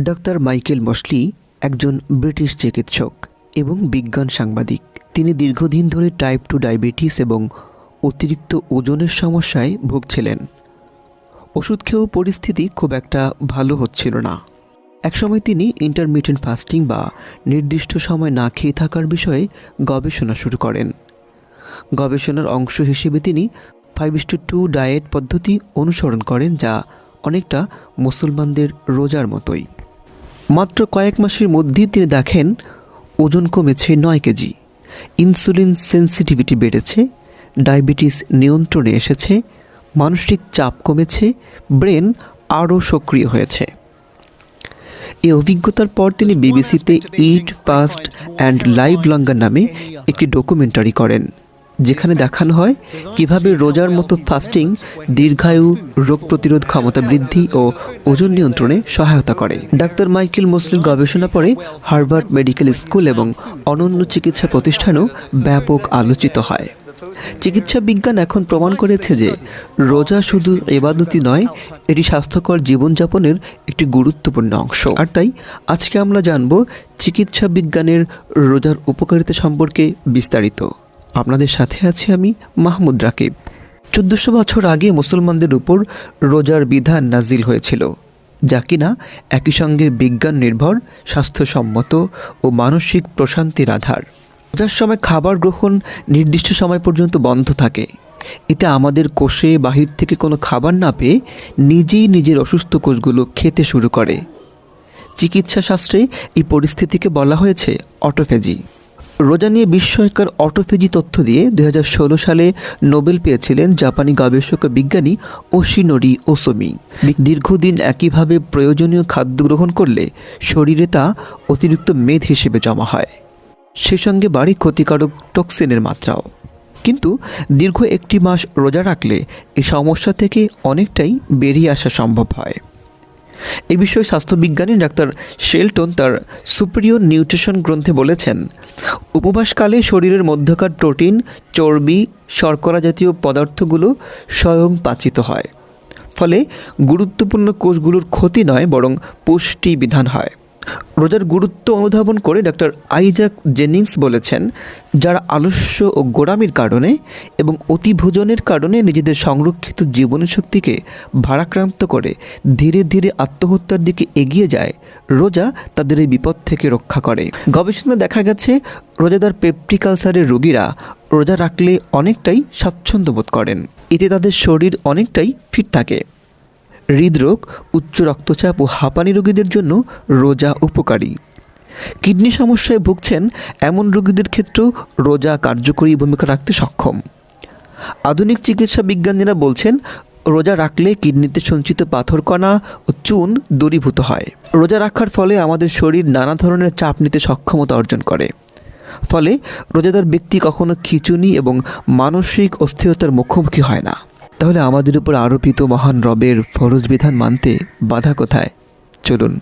Doctor Michael মশলি একজন British চিকিৎসক এবং বিজ্ঞান সাংবাদিক। তিনি দীর্ঘদিন ধরে টাইপ টু ডায়াবেটিস এবং অতিরিক্ত ওজনের সমস্যায় ভুগছিলেন। ওষুধ খেয়েও পরিস্থিতি খুব একটা ভালো হচ্ছিল না। একসময় তিনি ইন্টারমিডিয়েন্ট ফাস্টিং বা নির্দিষ্ট সময় না খেয়ে থাকার বিষয়ে গবেষণা শুরু করেন। গবেষণার অংশ হিসেবে তিনি ফাইভ টু টু ডায়েট পদ্ধতি অনুসরণ করেন যা অনেকটা মুসলমানদের রোজার মতোই। মাত্র কয়েক মাসের মধ্যেই তিনি দেখেন ওজন কমেছে নয় কেজি। ইনসুলিন সেন্সিটিভিটি বেড়েছে ডায়াবেটিস নিয়ন্ত্রণে এসেছে মানসিক চাপ কমেছে ব্রেন আরও সক্রিয় হয়েছে। এই অভিজ্ঞতার পর তিনি বিবিসিতে eat fast and live longer নামে একটি ডকুমেন্টারি করেন। যেখানে দেখানো হয় কীভাবে রোজার মতো ফাস্টিং দীর্ঘায়ু রোগ প্রতিরোধ ক্ষমতা বৃদ্ধি ও ওজন নিয়ন্ত্রণে সহায়তা করে। ডাক্তার মাইকেল মোসলির গবেষণা পরে হার্ভার্ড মেডিকেল স্কুল এবং অনন্য চিকিৎসা প্রতিষ্ঠানও ব্যাপক আলোচিত হয়। চিকিৎসা বিজ্ঞান এখন প্রমাণ করেছে যে রোজা শুধু এবাদতি নয়, এটি স্বাস্থ্যকর জীবনযাপনের একটি গুরুত্বপূর্ণ অংশ। আর তাই আজকে আমরা জানব চিকিৎসা বিজ্ঞানের রোজার উপকারিতা সম্পর্কে বিস্তারিত। আপনাদের সাথে আছি আমি মাহমুদ রাকিব। চোদ্দশো বছর আগে মুসলমানদের উপর রোজার বিধান নাজিল হয়েছিল, যা কিনা একই সঙ্গে বিজ্ঞান নির্ভর, স্বাস্থ্যসম্মত ও মানসিক প্রশান্তির আধার। রোজার সময় খাবার গ্রহণ নির্দিষ্ট সময় পর্যন্ত বন্ধ থাকে। এতে আমাদের কোষে বাহির থেকে কোনো খাবার না পেয়ে নিজেই নিজের অসুস্থ কোষগুলো খেতে শুরু করে। চিকিৎসা শাস্ত্রে এই পরিস্থিতিকে বলা হয়েছে অটোফেজি। রোজা নিয়ে বিস্ময়কর অটোফেজি তথ্য দিয়ে দু হাজার ষোলো সালে নোবেল পেয়েছিলেন জাপানি গবেষক বিজ্ঞানী ওশিনোরি ওসমি। দীর্ঘদিন একইভাবে প্রয়োজনীয় খাদ্য গ্রহণ করলে শরীরে তা অতিরিক্ত মেদ হিসেবে জমা হয়। সে সঙ্গে বাড়ি ক্ষতিকারক টক্সিনের মাত্রাও। কিন্তু দীর্ঘ একটি মাস রোজা রাখলে এই সমস্যা থেকে অনেকটাই বেরিয়ে আসা সম্ভব হয়। এ বিষয়ে স্বাস্থ্যবিজ্ঞানী ডাক্তার শেলটন তার সুপ্রিয় নিউট্রিশন গ্রন্থে বলেছেন, উপবাসকালে শরীরের মধ্যকার প্রোটিন, চর্বি, শর্করা জাতীয় পদার্থগুলো স্বয়ং পাচিত হয়। ফলে গুরুত্বপূর্ণ কোষগুলোর ক্ষতি নয়, বরং পুষ্টি বিধান হয়। রোজার গুরুত্ব অনুধাবন করে ডক্টর আইজাক জেনিংস বলেছেন, যারা আলস্য ও গোড়ামির কারণে এবং অতিভোজনের কারণে নিজেদের সংরক্ষিত জীবনী শক্তিকে ভারাক্রান্ত করে ধীরে ধীরে আত্মহত্যার দিকে এগিয়ে যায়, রোজা তাদের এই বিপদ থেকে রক্ষা করে। গবেষণা দেখা গেছে, রোজাদার পেপটিক আলসারের রোগীরা রোজা রাখলে অনেকটাই স্বাচ্ছন্দ্য বোধ করেন। এতে তাদের শরীর অনেকটাই ফিট থাকে। হৃদরোগ, উচ্চ রক্তচাপ ও হাঁপানি রোগীদের জন্য রোজা উপকারী। কিডনি সমস্যায় ভুগছেন এমন রোগীদের ক্ষেত্রেও রোজা কার্যকরী ভূমিকা রাখতে সক্ষম। আধুনিক চিকিৎসা বিজ্ঞানীরা বলছেন, রোজা রাখলে কিডনিতে সঞ্চিত পাথর কণা ও চুন দূরীভূত হয়। রোজা রাখার ফলে আমাদের শরীর নানা ধরনের চাপ নিতে সক্ষমতা অর্জন করে। ফলে রোজাদার ব্যক্তি কখনো খিচুনি এবং মানসিক অস্থিরতার মুখোমুখি হয় না। তাহলে আমাদের উপর আরোপিত মহান রবের ফরজ বিধান মানতে বাধা কোথায়? চলুন,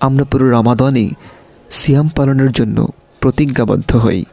আমরা পুরো রমাদানে সিয়াম পালনের জন্য প্রতিজ্ঞাবদ্ধ হই।